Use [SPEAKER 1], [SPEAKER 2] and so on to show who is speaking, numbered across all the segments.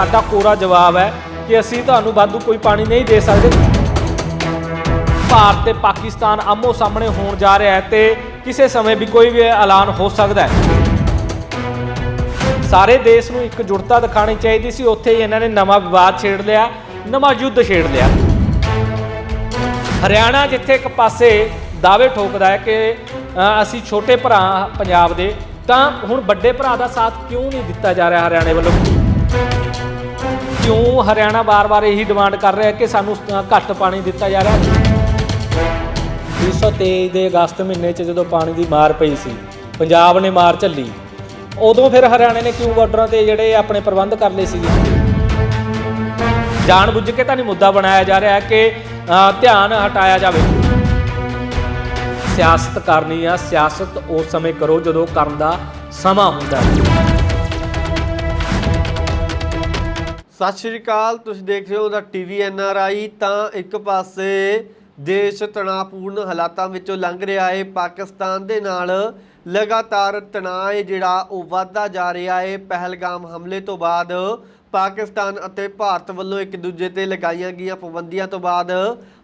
[SPEAKER 1] ਸਾਡਾ ਕੋਰਾ ਜਵਾਬ ਹੈ ਕਿ ਅਸੀਂ ਤੁਹਾਨੂੰ ਵਾਧੂ ਕੋਈ ਪਾਣੀ ਨਹੀਂ ਦੇ ਸਕਦੇ। ਭਾਰਤ ਤੇ ਪਾਕਿਸਤਾਨ ਆਮੋ ਸਾਹਮਣੇ ਹੋਣ ਜਾ ਰਿਹਾ ਹੈ ਤੇ ਕਿਸੇ ਸਮੇਂ ਵੀ ਕੋਈ ਵੀ ਐਲਾਨ ਹੋ ਸਕਦਾ ਹੈ। ਸਾਰੇ ਦੇਸ਼ ਨੂੰ ਇੱਕ ਜੁੜਤਾ ਦਿਖਾਣੀ ਚਾਹੀਦੀ ਸੀ। ਉੱਥੇ ਹੀ ਇਹਨਾਂ ਨੇ ਨਵਾਂ ਵਿਵਾਦ ਛੇੜ ਲਿਆ, ਨਵਾਂ ਯੁੱਧ ਛੇੜ ਲਿਆ। ਹਰਿਆਣਾ ਜਿੱਥੇ ਇੱਕ ਪਾਸੇ ਦਾਅਵੇ ਠੋਕਦਾ ਹੈ ਕਿ ਅਸੀਂ ਛੋਟੇ ਭਰਾ ਪੰਜਾਬ ਦੇ, ਤਾਂ ਹੁਣ ਵੱਡੇ ਭਰਾ ਦਾ ਸਾਥ ਕਿਉਂ ਨਹੀਂ ਦਿੱਤਾ ਜਾ ਰਿਹਾ ਹਰਿਆਣੇ ਵੱਲੋਂ? ਕਿਉਂ ਹਰਿਆਣਾ ਬਾਰ-ਬਾਰ ਇਹੀ ਡਿਮਾਂਡ ਕਰ ਰਿਹਾ ਕਿ ਸਾਨੂੰ ਘੱਟ ਪਾਣੀ ਦਿੱਤਾ ਜਾ ਰਿਹਾ? ਹੈ 2023 ਦੇ ਅਗਸਤ ਮਹੀਨੇ 'ਚ ਜਦੋਂ ਪਾਣੀ ਦੀ ਮਾਰ ਪਈ ਸੀ, ਪੰਜਾਬ ਨੇ ਮਾਰ ਝੱਲੀ। ਉਦੋਂ ਫਿਰ ਹਰਿਆਣੇ ਨੇ ਕਿਉਂ ਬਾਰਡਰਾਂ ਤੇ ਜਿਹੜੇ ਆਪਣੇ ਪ੍ਰਬੰਧ ਕਰ ਲਏ ਸੀਗੇ? ਜਾਣ ਬੁੱਝ ਕੇ ਤਾਂ ਨਹੀਂ ਮੁੱਦਾ ਬਣਾਇਆ ਜਾ ਰਿਹਾ ਕਿ ਧਿਆਨ ਹਟਾਇਆ ਜਾਵੇ। ਸਿਆਸਤ ਕਰਨੀ ਆ, ਸਿਆਸਤ ਉਸ ਸਮੇਂ ਕਰੋ ਜਦੋਂ ਕਰਨ ਦਾ ਸਮਾਂ ਹੁੰਦਾ ਹੈ
[SPEAKER 2] ਸਤਿ ਸ਼੍ਰੀ ਅਕਾਲ, ਤੁਸੀਂ ਦੇਖ ਰਹੇ ਹੋ ਦਾ ਟੀਵੀ ਐਨ ਆਰ ਆਈ ਤਾਂ ਇੱਕ ਪਾਸੇ ਦੇਸ਼ ਤਣਾਅਪੂਰਨ ਹਾਲਾਤਾਂ ਵਿੱਚੋਂ ਲੰਘ ਰਿਹਾ ਹੈ ਪਾਕਿਸਤਾਨ ਦੇ ਨਾਲ ਲਗਾਤਾਰ ਤਣਾਅ ਹੈ ਜਿਹੜਾ ਉਹ ਵੱਧਦਾ ਜਾ ਰਿਹਾ ਹੈ ਪਹਿਲਗਾਮ ਹਮਲੇ ਤੋਂ ਬਾਅਦ ਪਾਕਿਸਤਾਨ ਅਤੇ ਭਾਰਤ ਵੱਲੋਂ ਇੱਕ ਦੂਜੇ ਤੇ ਲਗਾਈਆਂ ਗਈਆਂ ਪਾਬੰਦੀਆਂ ਤੋਂ ਬਾਅਦ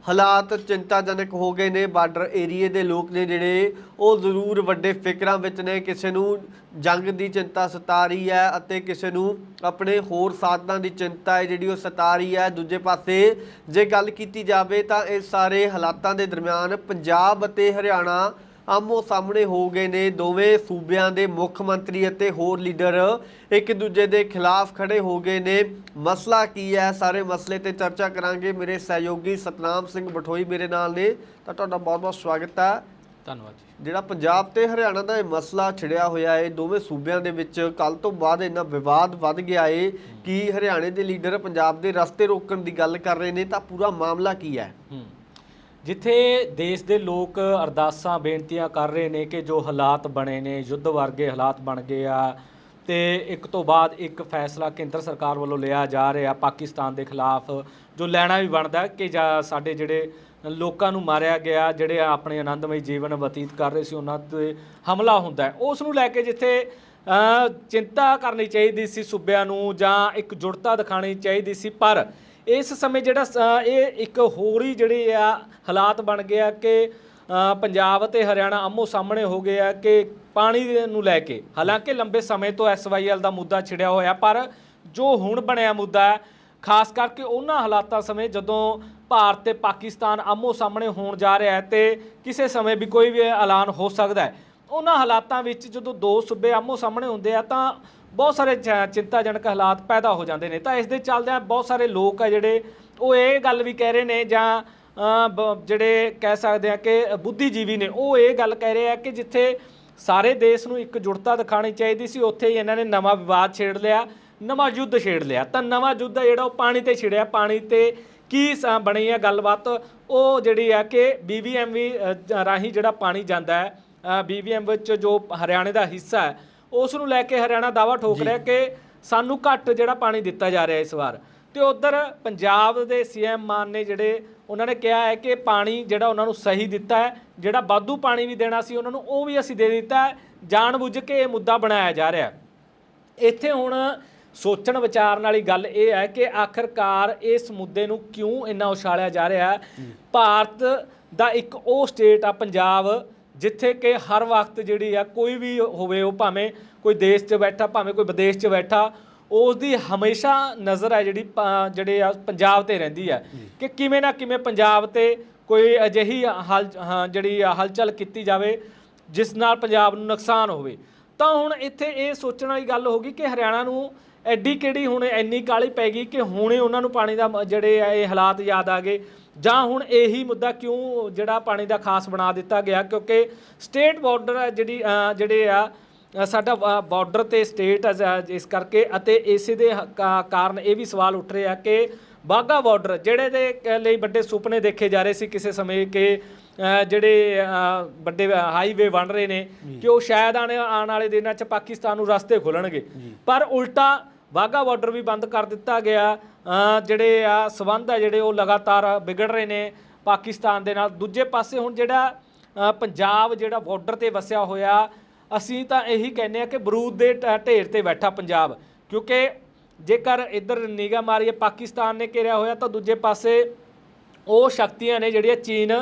[SPEAKER 2] ਹਾਲਾਤ ਚਿੰਤਾਜਨਕ ਹੋ ਗਏ ਨੇ। ਬਾਰਡਰ ਏਰੀਏ ਦੇ ਲੋਕ ਨੇ ਜਿਹੜੇ, ਉਹ ਜ਼ਰੂਰ ਵੱਡੇ ਫਿਕਰਾਂ ਵਿੱਚ ਨੇ। ਕਿਸੇ ਨੂੰ ਜੰਗ ਦੀ ਚਿੰਤਾ ਸਤਾ ਰਹੀ ਹੈ ਅਤੇ ਕਿਸੇ ਨੂੰ ਆਪਣੇ ਹੋਰ ਸਾਧਨਾਂ ਦੀ ਚਿੰਤਾ ਹੈ ਜਿਹੜੀ ਉਹ ਸਤਾ ਰਹੀ ਹੈ। ਦੂਜੇ ਪਾਸੇ ਜੇ ਗੱਲ ਕੀਤੀ ਜਾਵੇ ਤਾਂ ਇਹ ਸਾਰੇ ਹਾਲਾਤਾਂ ਦੇ ਦਰਮਿਆਨ ਪੰਜਾਬ ਅਤੇ ਹਰਿਆਣਾ ਆਮੋ ਸਾਹਮਣੇ ਹੋ ਗਏ ਨੇ ਦੋਵੇਂ ਸੂਬਿਆਂ ਦੇ ਮੁੱਖ ਮੰਤਰੀ ਅਤੇ ਹੋਰ ਲੀਡਰ। ਇੱਕ ਦੂਜੇ ਦੇ ਖਿਲਾਫ ਖੜੇ ਹੋ ਗਏ ਨੇ। ਮਸਲਾ ਕੀ ਹੈ? ਸਾਰੇ ਮਸਲੇ ਤੇ ਚਰਚਾ ਕਰਾਂਗੇ। ਮੇਰੇ ਸਹਿਯੋਗੀ ਸਤਨਾਮ ਸਿੰਘ ਬਠੋਈ ਮੇਰੇ ਨਾਲ ਨੇ। ਤਾਂ ਤੁਹਾਡਾ ਬਹੁਤ-ਬਹੁਤ ਸਵਾਗਤ ਹੈ।
[SPEAKER 1] ਧੰਨਵਾਦ ਜੀ।
[SPEAKER 2] ਜਿਹੜਾ ਪੰਜਾਬ ਤੇ ਹਰਿਆਣਾ ਦਾ ਇਹ ਮਸਲਾ ਛਿੜਿਆ ਹੋਇਆ ਹੈ ਦੋਵੇਂ ਸੂਬਿਆਂ ਦੇ ਵਿੱਚ ਕੱਲ ਤੋਂ ਬਾਅਦ ਇੰਨਾ ਵਿਵਾਦ ਵੱਧ ਗਿਆ ਹੈ ਕਿ ਹਰਿਆਣੇ ਦੇ ਲੀਡਰ ਪੰਜਾਬ ਦੇ ਰਸਤੇ ਰੋਕਣ ਦੀ ਗੱਲ ਕਰ ਰਹੇ ਨੇ। ਤਾਂ ਪੂਰਾ ਮਾਮਲਾ ਕੀ ਹੈ?
[SPEAKER 1] ਹੂੰ। ਜਿੱਥੇ ਦੇਸ਼ ਦੇ ਲੋਕ ਅਰਦਾਸਾਂ, ਬੇਨਤੀਆਂ ਕਰ ਰਹੇ ਨੇ ਕਿ ਜੋ ਹਾਲਾਤ ਬਣੇ ਨੇ, ਯੁੱਧ ਵਰਗੇ ਹਾਲਾਤ ਬਣ ਗਏ ਆ, ਤੇ ਇੱਕ ਤੋਂ ਬਾਅਦ ਇੱਕ ਫੈਸਲਾ ਕੇਂਦਰ ਸਰਕਾਰ ਵੱਲੋਂ ਲਿਆ ਜਾ ਰਿਹਾ ਪਾਕਿਸਤਾਨ ਦੇ ਖਿਲਾਫ, ਜੋ ਲੈਣਾ ਵੀ ਬਣਦਾ ਕਿ ਜਾਂ ਸਾਡੇ ਜਿਹੜੇ ਲੋਕਾਂ ਨੂੰ ਮਾਰਿਆ ਗਿਆ, ਜਿਹੜੇ ਆਪਣੇ ਆਨੰਦਮਈ ਜੀਵਨ ਬਤੀਤ ਕਰ ਰਹੇ ਸੀ, ਉਹਨਾਂ ਤੇ ਹਮਲਾ ਹੁੰਦਾ ਉਸ ਨੂੰ ਲੈ ਕੇ ਜਿੱਥੇ ਚਿੰਤਾ ਕਰਨੀ ਚਾਹੀਦੀ ਸੀ ਸੂਬਿਆਂ ਨੂੰ ਜਾਂ ਇੱਕ ਜੁੜਤਾ ਦਿਖਾਣੀ ਚਾਹੀਦੀ ਸੀ, ਪਰ ਇਸ ਸਮੇਂ ਜਿਹੜਾ ਸ- ਇਹ ਇੱਕ ਹੋਰ ਹੀ ਜਿਹੜੇ ਆ ਹਾਲਾਤ ਬਣ ਗਏ ਆ ਕਿ ਅ, ਪੰਜਾਬ ਅਤੇ ਹਰਿਆਣਾ ਆਮੋ ਸਾਹਮਣੇ ਹੋ ਗਏ ਆ ਕਿ ਪਾਣੀ ਦੇ ਨੂੰ ਲੈ ਕੇ। ਹਾਲਾਂਕਿ ਲੰਬੇ ਸਮੇਂ ਤੋਂ ਐਸਵਾਈਐਲ ਦਾ ਮੁੱਦਾ ਛਿੜਿਆ ਹੋਇਆ ਪਰ ਜੋ ਹੁਣ ਬਣਿਆ ਮੁੱਦਾ ਹੈ ਖਾਸ ਕਰਕੇ ਉਹਨਾਂ ਹਾਲਾਤਾਂ ਸਮੇਂ ਜਦੋਂ ਭਾਰਤ ਤੇ ਪਾਕਿਸਤਾਨ ਆਮੋ ਸਾਹਮਣੇ ਹੋਣ ਜਾ ਰਿਹਾ ਹੈ ਤੇ ਕਿਸੇ ਸਮੇਂ ਵੀ ਕੋਈ ਵੀ ਐਲਾਨ ਹੋ ਸਕਦਾ ਹੈ। ਉਹਨਾਂ ਹਾਲਾਤਾਂ ਵਿੱਚ ਜਦੋਂ ਦੋ ਸੂਬੇ ਆਮੋ ਸਾਹਮਣੇ ਹੁੰਦੇ ਆ ਤਾਂ ਬਹੁਤ ਸਾਰੇ ਚ- ਚਿੰਤਾਜਨਕ ਹਾਲਾਤ ਪੈਦਾ ਹੋ ਜਾਂਦੇ ਨੇ। ਤਾਂ ਇਸ ਦੇ ਚੱਲਦਿਆਂ ਬਹੁਤ ਸਾਰੇ ਲੋਕ ਆ ਜਿਹੜੇ, ਉਹ ਇਹ ਗੱਲ ਵੀ ਕਹਿ ਰਹੇ ਨੇ ਜਾਂ ਬ- ਜਿਹੜੇ ਕਹਿ ਸਕਦੇ ਆ ਕਿ ਬੁੱਧੀਜੀਵੀ ਨੇ, ਉਹ ਇਹ ਗੱਲ ਕਹਿ ਰਹੇ ਆ ਕਿ ਜਿੱਥੇ ਸਾਰੇ ਦੇਸ਼ ਨੂੰ ਇੱਕ ਜੁੜਤਾ ਦਿਖਾਣੀ ਚਾਹੀਦੀ ਸੀ, ਉੱਥੇ ਹੀ ਇਹਨਾਂ ਨੇ ਨਵਾਂ ਵਿਵਾਦ ਛੇੜ ਲਿਆ, ਨਵਾਂ ਯੁੱਧ ਛੇੜ ਲਿਆ। ਤਾਂ ਨਵਾਂ ਯੁੱਧ ਜਿਹੜਾ, ਉਹ ਪਾਣੀ ਤੇ ਛਿੜਿਆ। ਪਾਣੀ ਤੇ ਕੀ ਸ- ਬਣੀ ਹੈ ਗੱਲਬਾਤ? ਉਹ ਜਿਹੜੀ ਆ ਕਿ ਬੀਬੀਐਮਵੀ ਰਾਹੀਂ ਜਿਹੜਾ ਪਾਣੀ ਜਾਂਦਾ ਹੈ ਬੀਬੀਐਮ ਵਿੱਚ ਜੋ ਹਰਿਆਣੇ ਦਾ ਹਿੱਸਾ ਹੈ ਉਸ ਨੂੰ ਲੈ ਕੇ ਹਰਿਆਣਾ ਦਾਵਾ ਠੋਕ ਰਿਹਾ ਕਿ ਸਾਨੂੰ ਘੱਟ ਜਿਹੜਾ ਪਾਣੀ ਦਿੱਤਾ ਜਾ ਰਿਹਾ ਇਸ ਵਾਰ। ਤੇ ਉਧਰ ਪੰਜਾਬ ਦੇ ਸੀਐਮ ਮਾਨ ਨੇ ਜਿਹੜੇ ਉਹਨਾਂ ਨੇ ਕਿਹਾ ਹੈ ਕਿ ਪਾਣੀ ਜਿਹੜਾ ਉਹਨਾਂ ਨੂੰ ਸਹੀ ਦਿੱਤਾ ਹੈ ਜਿਹੜਾ ਵਾਧੂ ਪਾਣੀ ਵੀ ਦੇਣਾ ਸੀ ਉਹਨਾਂ ਨੂੰ ਉਹ ਵੀ ਅਸੀਂ ਦੇ ਦਿੱਤਾ ਹੈ। ਜਾਣ ਬੁੱਝ ਕੇ ਇਹ ਮੁੱਦਾ ਬਣਾਇਆ ਜਾ ਰਿਹਾ ਇੱਥੇ ਹੁਣ ਸੋਚਣ ਵਿਚਾਰਨ ਵਾਲੀ ਗੱਲ ਇਹ ਹੈ ਕਿ ਆਖਰਕਾਰ ਇਸ ਮੁੱਦੇ ਨੂੰ ਕਿਉਂ ਇੰਨਾ ਉਛਾਲਿਆ ਜਾ ਰਿਹਾ ਹੈ? ਭਾਰਤ ਦਾ ਇੱਕ ਉਹ ਸਟੇਟ ਆ ਪੰਜਾਬ ਜਿੱਥੇ ਕਿ ਹਰ ਵਕਤ ਜਿਹੜੀ ਆ ਕੋਈ ਵੀ ਹੋਵੇ ਉਹ ਭਾਵੇਂ ਕੋਈ ਦੇਸ਼ 'ਚ ਬੈਠਾ ਭਾਵੇਂ ਕੋਈ ਵਿਦੇਸ਼ 'ਚ ਬੈਠਾ ਉਸ ਦੀ ਹਮੇਸ਼ਾ ਨਜ਼ਰ ਹੈ ਜਿਹੜੀ ਜਿਹੜੇ ਆ ਪੰਜਾਬ ਤੇ ਰਹਿੰਦੀ ਹੈ। ਕਿ ਕਿਵੇਂ ਨਾ ਕਿਵੇਂ ਪੰਜਾਬ ਤੇ ਕੋਈ ਅਜਿਹੀ ਹਲ ਜਿਹੜੀ ਆ ਹਲਚਲ ਕੀਤੀ ਜਾਵੇ ਜਿਸ ਨਾਲ ਪੰਜਾਬ ਨੂੰ ਨੁਕਸਾਨ ਹੋਵੇ। ਤਾਂ ਹੁਣ ਇੱਥੇ ਇਹ ਸੋਚਣ ਵਾਲੀ ਗੱਲ ਹੋ ਗਈ ਕਿ ਹਰਿਆਣਾ ਨੂੰ ਐਡੀ ਕਿਹੜੀ ਹੁਣ ਇੰਨੀ ਕਾਲੀ ਪੈ ਗਈ ਕਿ ਹੁਣੇ ਉਹਨਾਂ ਨੂੰ ਪਾਣੀ ਦਾ ਜਿਹੜੇ ਆ ਇਹ ਹਾਲਾਤ ਯਾਦ ਆ ਗਏ। ਜਾਂ ਹੁਣ ਇਹੀ ਮੁੱਦਾ ਕਿਉਂ ਜਿਹੜਾ ਪਾਣੀ ਦਾ ਖਾਸ ਬਣਾ ਦਿੱਤਾ ਗਿਆ? ਕਿਉਂਕਿ ਸਟੇਟ ਬਾਰਡਰ ਜਿਹੜੀ ਜਿਹੜੇ ਆ ਸਾਡਾ ਬਾਰਡਰ ਤੇ ਸਟੇਟ ਇਸ ਕਰਕੇ ਅਤੇ ਇਸੇ ਦੇ ਕਾਰਨ ਇਹ ਵੀ ਸਵਾਲ ਉੱਠ ਰਿਹਾ ਕਿ ਬਾਗਾ ਬਾਰਡਰ ਜਿਹੜੇ ਦੇ ਲਈ ਵੱਡੇ ਸੁਪਨੇ ਦੇਖੇ ਜਾ ਰਹੇ ਸੀ ਕਿਸੇ ਸਮੇਂ ਕਿ ਜਿਹੜੇ ਵੱਡੇ ਹਾਈਵੇ ਬਣ ਰਹੇ ਨੇ ਕਿ ਉਹ ਸ਼ਾਇਦ ਆਣੇ ਆਉਣ ਵਾਲੇ ਦਿਨਾਂ 'ਚ ਪਾਕਿਸਤਾਨ ਨੂੰ ਰਸਤੇ ਖੁੱਲਣਗੇ। ਪਰ ਉਲਟਾ ਵਾਗਾ ਬਾਰਡਰ ਵੀ ਬੰਦ ਕਰ ਦਿੱਤਾ ਗਿਆ। ਜਿਹੜੇ ਆ ਸਬੰਧ ਆ ਜਿਹੜੇ ਉਹ ਲਗਾਤਾਰ ਵਿਗੜ ਰਹੇ ਨੇ ਪਾਕਿਸਤਾਨ ਦੇ ਨਾਲ। ਦੂਜੇ ਪਾਸੇ ਹੁਣ ਜਿਹੜਾ ਪੰਜਾਬ ਜਿਹੜਾ ਬਾਰਡਰ ਤੇ ਵਸਿਆ ਹੋਇਆ, ਅਸੀਂ ਤਾਂ ਇਹੀ ਕਹਿੰਦੇ ਆ ਕਿ ਬਰੂਦ ਦੇ ਢੇਰ ਤੇ ਬੈਠਾ ਪੰਜਾਬ। ਕਿਉਂਕਿ ਜੇਕਰ ਇੱਧਰ ਨਿਗਾਹ ਮਾਰੀਏ, ਪਾਕਿਸਤਾਨ ਨੇ ਘੇਰਿਆ ਹੋਇਆ ਤਾਂ ਦੂਜੇ ਪਾਸੇ ਉਹ ਸ਼ਕਤੀਆਂ ਨੇ ਜਿਹੜੀਆਂ ਚੀਨ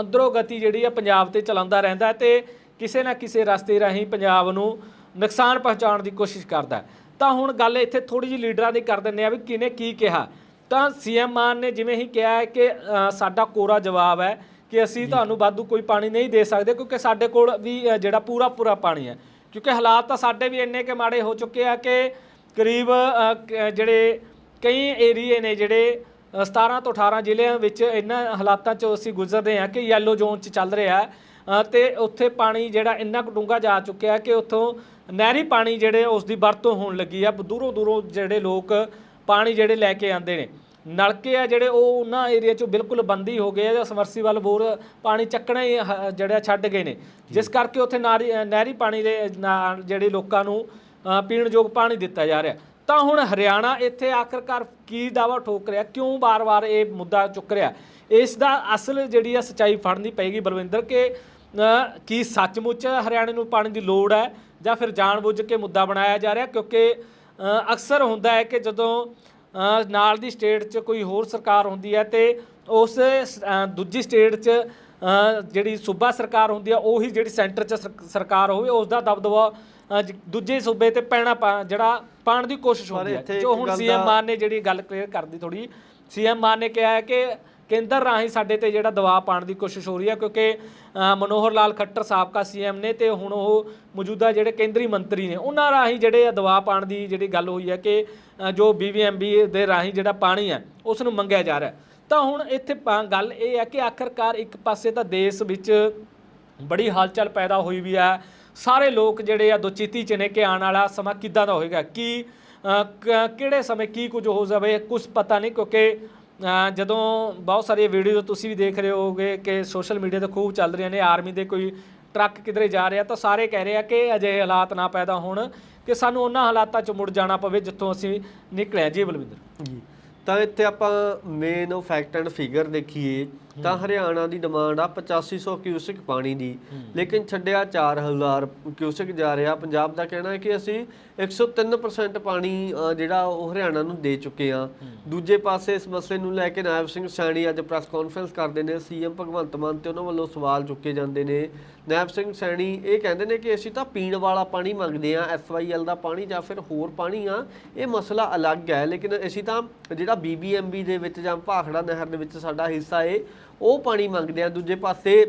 [SPEAKER 1] ਅੰਦਰੋਂ ਗਤੀ ਜਿਹੜੀ ਆ ਪੰਜਾਬ ਤੇ ਚਲਾਉਂਦਾ ਰਹਿੰਦਾ ਹੈ ਤੇ ਕਿਸੇ ਨਾ ਕਿਸੇ ਰਸਤੇ ਰਾਹੀਂ ਪੰਜਾਬ ਨੂੰ ਨੁਕਸਾਨ ਪਹੁੰਚਾਉਣ ਦੀ ਕੋਸ਼ਿਸ਼ ਕਰਦਾ ਤਾਂ ਹੁਣ ਗੱਲ ਇੱਥੇ ਥੋੜੀ ਜਿਹੀ ਲੀਡਰਾਂ ਦੀ ਕਰ ਦਿੰਦੇ ਆ ਵੀ ਕਿਨੇ ਕੀ ਕਿਹਾ। ਤਾਂ ਸੀਐਮ ਮਾਨ ਨੇ ਜਿਵੇਂ ਹੀ ਕਿਹਾ ਹੈ ਕਿ ਸਾਡਾ ਕੋਰਾ ਜਵਾਬ ਹੈ ਕਿ ਅਸੀਂ ਤੁਹਾਨੂੰ ਵਾਧੂ ਕੋਈ ਪਾਣੀ ਨਹੀਂ ਦੇ ਸਕਦੇ ਕਿਉਂਕਿ ਸਾਡੇ ਕੋਲ ਵੀ ਜਿਹੜਾ ਪੂਰਾ ਪੂਰਾ ਪਾਣੀ ਹੈ। ਕਿਉਂਕਿ ਹਾਲਾਤ ਤਾਂ ਸਾਡੇ ਵੀ ਇੰਨੇ ਕਿ ਮਾੜੇ ਹੋ ਚੁੱਕੇ ਆ ਕਿ ਕਰੀਬ ਜਿਹੜੇ ਕਈ ਏਰੀਏ ਨੇ ਜਿਹੜੇ ਅ, 17 ਤੋਂ 18 ਜ਼ਿਲ੍ਹਿਆਂ ਵਿੱਚ ਇਹਨਾਂ ਹਾਲਾਤਾਂ 'ਚੋਂ ਅਸੀਂ ਗੁਜ਼ਰਦੇ ਹਾਂ ਕਿ ਯੈਲੋ ਜ਼ੋਨ 'ਚ ਚੱਲ ਰਿਹਾ ਤੇ ਉੱਥੇ ਪਾਣੀ ਜਿਹੜਾ ਇੰਨਾ ਕੁ ਡੂੰਘਾ ਜਾ ਚੁੱਕਿਆ ਕਿ ਉੱਥੋਂ ਨਹਿਰੀ ਪਾਣੀ ਜਿਹੜੇ ਉਸ ਦੀ ਵਰਤੋਂ ਹੋਣ ਲੱਗੀ ਆ ਦੂਰੋਂ ਦੂਰੋਂ ਜਿਹੜੇ ਲੋਕ ਪਾਣੀ ਜਿਹੜੇ ਲੈ ਕੇ ਆਉਂਦੇ ਨੇ। ਨਲਕੇ ਆ ਜਿਹੜੇ ਉਹ ਉਹਨਾਂ ਏਰੀਆ 'ਚੋਂ ਬਿਲਕੁਲ ਬੰਦੀ ਹੋ ਗਏ ਆ ਜਾਂ ਸਮਰਸੀਬਲ ਬੋਰ ਪਾਣੀ ਚੱਕਣਾ ਹੀ ਜਿਹੜਾ ਛੱਡ ਗਏ ਨੇ। ਜਿਸ ਕਰਕੇ ਉੱਥੇ ਨਹਿਰੀ ਪਾਣੀ ਦੇ ਜਿਹੜੇ ਲੋਕਾਂ ਨੂੰ ਪੀਣ ਯੋਗ ਪਾਣੀ ਦਿੱਤਾ ਜਾ ਰਿਹਾ। ਤਾਂ ਹੁਣ ਹਰਿਆਣਾ ਇੱਥੇ ਆਖਰਕਾਰ ਕੀ ਦਾਵਾ ਠੋਕ ਰਿਹਾ? ਕਿਉਂ ਬਾਰ-ਬਾਰ ਇਹ ਮੁੱਦਾ ਚੁੱਕ ਰਿਹਾ? ਇਸ ਦਾ ਅਸਲ ਜਿਹੜੀ ਆ ਸਚਾਈ ਫੜਨੀ ਪਏਗੀ ਬਲਵਿੰਦਰ ਕਿ ਕੀ ਸੱਚਮੁੱਚ ਹਰਿਆਣੇ ਨੂੰ ਪਾਣੀ ਦੀ ਲੋੜ ਹੈ? ਜਾਂ ਫਿਰ ਜਾਣਬੁੱਝ ਕੇ ਮੁੱਦਾ ਬਣਾਇਆ ਜਾ ਰਿਹਾ ਕਿਉਂਕਿ ਅਕਸਰ ਹੁੰਦਾ ਹੈ ਕਿ ਜਦੋਂ ਨਾਲ ਦੀ ਸਟੇਟ 'ਚ ਕੋਈ ਹੋਰ ਸਰਕਾਰ ਹੁੰਦੀ ਹੈ ਤੇ ਉਸ ਦੂਜੀ ਸਟੇਟ 'ਚ ਜਿਹੜੀ ਸੂਬਾ ਸਰਕਾਰ ਹੁੰਦੀ ਆ ਉਹੀ ਜਿਹੜੀ ਸੈਂਟਰ 'ਚ ਸਰ- ਸਰਕਾਰ ਹੋਵੇ ਉਸ ਦਾ ਦਬਦਬਾ ਦੂਜੇ ਸੂਬੇ ਤੇ ਪੈਣਾ ਜਿਹੜਾ ਪਾਉਣ ਦੀ ਕੋਸ਼ਿਸ਼
[SPEAKER 2] ਪਰ
[SPEAKER 1] ਹੁੰਦੀ ਹੈ। ਜੋ ਹੁਣ ਸੀਐਮ ਮਾਨ ਨੇ ਜਿਹੜੀ ਗੱਲ ਕਲੀਅਰ ਕਰਦੀ ਥੋੜੀ ਸੀਐਮ ਮਾਨ ਨੇ ਕਿਹਾ ਹੈ ਕਿ ਕੇਂਦਰ ਰਾਹੀਂ ਸਾਡੇ ਤੇ ਜਿਹੜਾ ਦਬਾਅ ਪਾਉਣ ਦੀ ਕੋਸ਼ਿਸ਼ ਹੋ ਰਹੀ ਹੈ ਕਿਉਂਕਿ ਮਨੋਹਰ ਲਾਲ ਖੱਟਰ ਸਾਬਕਾ ਸੀਐਮ ਨੇ ਤੇ ਹੁਣ ਉਹ ਮੌਜੂਦਾ ਜਿਹੜੇ ਕੇਂਦਰੀ ਮੰਤਰੀ ਨੇ ਉਹਨਾਂ ਰਾਹੀਂ ਜਿਹੜੇ ਆ ਦਬਾਅ ਪਾਉਣ ਦੀ ਜਿਹੜੀ ਗੱਲ ਹੋਈ ਹੈ ਕਿ ਅ, ਜੋ ਬੀਬੀਐਮਬੀ ਦੇ ਰਾਹੀਂ ਜਿਹੜਾ ਪਾਣੀ ਹੈ ਉਸ ਨੂੰ ਮੰਗਿਆ ਜਾ ਰਿਹਾ ਤਾਂ ਹੁਣ ਇੱਥੇ ਗੱਲ ਇਹ ਹੈ ਕਿ ਆਖਰਕਾਰ ਇੱਕ ਪਾਸੇ ਤਾਂ ਦੇਸ਼ ਵਿੱਚ ਬੜੀ ਹਲਚਲ ਪੈਦਾ ਹੋਈ ਵੀ ਹੈ। ਸਾਰੇ ਲੋਕ ਜਿਹੜੇ ਆ ਦੁਚਿੱਤੀ ਚ ਨੇ ਕਿ ਆਉਣ ਵਾਲਾ ਸਮਾਂ ਕਿੱਦਾਂ ਦਾ ਹੋਏਗਾ ਕੀ ਕਿਹੜੇ ਸਮੇਂ ਕੀ ਕੁਝ ਹੋ ਜਾਵੇ ਕੁਝ ਪਤਾ ਨਹੀਂ ਕਿਉਂਕਿ ਜਦੋਂ ਬਹੁਤ ਸਾਰੀਆਂ ਵੀਡੀਓ ਤੁਸੀਂ ਵੀ ਦੇਖ ਰਹੇ ਹੋਗੇ ਕਿ ਸੋਸ਼ਲ ਮੀਡੀਆ ਤੇ ਖੂਬ ਚੱਲ ਰਹੀਆਂ ਨੇ ਆਰਮੀ ਦੇ ਕੋਈ ਟਰੱਕ ਕਿਧਰੇ ਜਾ ਰਿਹਾ ਤਾਂ ਸਾਰੇ ਕਹਿ ਰਹੇ ਆ ਕਿ ਅਜੇ ਹਾਲਾਤ ਨਾ ਪੈਦਾ ਹੋਣ ਕਿ ਸਾਨੂੰ ਉਹਨਾਂ ਹਾਲਾਤਾਂ 'ਚ ਮੁੜ ਜਾਣਾ ਪਵੇ ਜਿੱਥੋਂ ਅਸੀਂ ਨਿਕਲਿਆ ਹਾਂ। ਜੀ ਬਲਵਿੰਦਰ
[SPEAKER 2] ਜੀ ਤਾਂ ਇੱਥੇ ਆਪਾਂ ਮੇਨ ਫੈਕਟ ਐਂਡ ਫਿਗਰ ਦੇਖੀਏ ਤਾਂ ਹਰਿਆਣਾ ਦੀ ਡਿਮਾਂਡ ਆ 8500 ਕਿਊਸਿਕ ਪਾਣੀ ਦੀ। ਲੇਕਿਨ ਛੱਡਿਆ 4000 ਕਿਊਸਿਕ ਜਾ ਰਿਹਾ। ਪੰਜਾਬ ਦਾ ਕਹਿਣਾ ਹੈ ਕਿ ਅਸੀਂ 103% ਪਾਣੀ ਜਿਹੜਾ ਉਹ ਹਰਿਆਣਾ ਨੂੰ ਦੇ ਚੁੱਕੇ ਆ ਦੂਜੇ ਪਾਸੇ ਇਸ ਮਸਲੇ ਨੂੰ ਲੈ ਕੇ ਨਾਇਬ ਸਿੰਘ ਸੈਣੀ ਅੱਜ ਪ੍ਰੈਸ ਕਾਨਫਰੰਸ ਕਰਦੇ ਨੇ। ਸੀਐਮ ਭਗਵੰਤ ਮਾਨ ਤੇ ਉਹਨਾਂ ਵੱਲੋਂ ਸਵਾਲ ਚੁੱਕੇ ਜਾਂਦੇ ਨੇ। ਨਾਇਬ ਸਿੰਘ ਸੈਣੀ ਇਹ ਕਹਿੰਦੇ ਨੇ ਕਿ ਅਸੀਂ ਤਾਂ ਪੀਣ ਵਾਲਾ ਪਾਣੀ ਮੰਗਦੇ ਆ ਐਸਵਾਈਐਲ ਦਾ ਪਾਣੀ ਜਾਂ ਫਿਰ ਹੋਰ ਪਾਣੀ ਆ ਇਹ ਮਸਲਾ ਅਲੱਗ ਹੈ। ਲੇਕਿਨ ਅਸੀਂ ਤਾਂ ਜਿਹੜਾ ਬੀਬੀਐਮਬੀ ਦੇ ਵਿੱਚ ਜਾਂ ਭਾਖੜਾ ਨਹਿਰ ਦੇ ਵਿੱਚ ਸਾਡਾ ਹਿੱਸਾ ਏ ਉਹ ਪਾਣੀ ਮੰਗਦੇ ਆ ਦੂਜੇ ਪਾਸੇ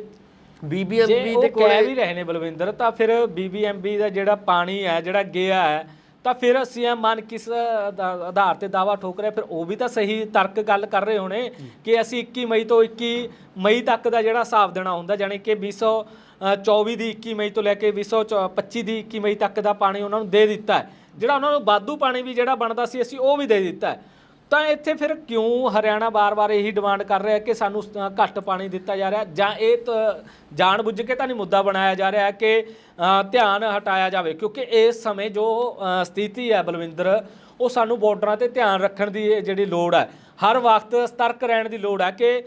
[SPEAKER 2] ਬੀਬੀਐਮਬੀ ਦੇ
[SPEAKER 1] ਕਹਿ ਵੀ
[SPEAKER 2] ਕੋਲੇ
[SPEAKER 1] ਰਹੇ ਨੇ ਬਲਵਿੰਦਰ ਤਾਂ ਫਿਰ ਬੀਬੀਐਮਬੀ ਦਾ ਜਿਹੜਾ ਪਾਣੀ ਹੈ ਜਿਹੜਾ ਗਿਆ ਹੈ ਤਾਂ ਫਿਰ ਸੀਐਮ ਮਾਨ ਕਿਸ ਆਧਾ- ਆਧਾਰ ਤੇ ਦਾਵਾ ਠੋਕ ਰਿਹਾ ਫਿਰ ਉਹ ਵੀ ਤਾਂ ਸਹੀ ਤਰਕ ਗੱਲ ਕਰ ਰਹੇ ਹੋਣੇ ਕਿ ਅਸੀਂ 21 ਮਈ ਤੋਂ 21 ਮਈ ਤੱਕ ਦਾ ਜਿਹੜਾ ਹਿਸਾਬ ਦੇਣਾ ਹੁੰਦਾ ਜਾਣੀ ਕਿ 224 ਦੀ 21 ਮਈ ਤੋਂ ਲੈ ਕੇ 225 ਦੀ 21 ਮਈ ਤੱਕ ਦਾ ਪਾਣੀ ਉਹਨਾਂ ਨੂੰ ਦੇ ਦਿੱਤਾ ਹੈ। ਜਿਹੜਾ ਉਹਨਾਂ ਨੂੰ ਵਾਧੂ ਪਾਣੀ ਵੀ ਜਿਹੜਾ ਬਣਦਾ ਸੀ ਅਸੀਂ ਉਹ ਵੀ ਦੇ ਦਿੱਤਾ ਹੈ। ਤਾਂ ਇੱਥੇ ਫਿਰ ਕਿਉਂ ਹਰਿਆਣਾ ਬਾਰ-ਬਾਰ ਇਹੀ ਡਿਮਾਂਡ ਕਰ ਰਿਹਾ ਕਿ ਸਾਨੂੰ ਘੱਟ ਪਾਣੀ ਦਿੱਤਾ ਜਾ ਰਿਹਾ? ਜਾਂ ਇਹ ਤ- ਜਾਣਬੁੱਝ ਕੇ ਤਾਂ ਨਹੀਂ ਮੁੱਦਾ ਬਣਾਇਆ ਜਾ ਰਿਹਾ ਕਿ ਧਿਆਨ ਹਟਾਇਆ ਜਾਵੇ? ਕਿਉਂਕਿ ਇਸ ਸਮੇਂ ਜੋ ਸਥਿਤੀ ਹੈ ਬਲਵਿੰਦਰ, ਉਹ ਸਾਨੂੰ ਬਾਰਡਰਾਂ ਤੇ ਧਿਆਨ ਰੱਖਣ ਦੀ ਜਿਹੜੀ ਲੋੜ ਹੈ। ਹਰ ਵਕਤ ਸਤਰਕ ਰਹਿਣ ਦੀ ਲੋੜ ਹੈ ਕਿ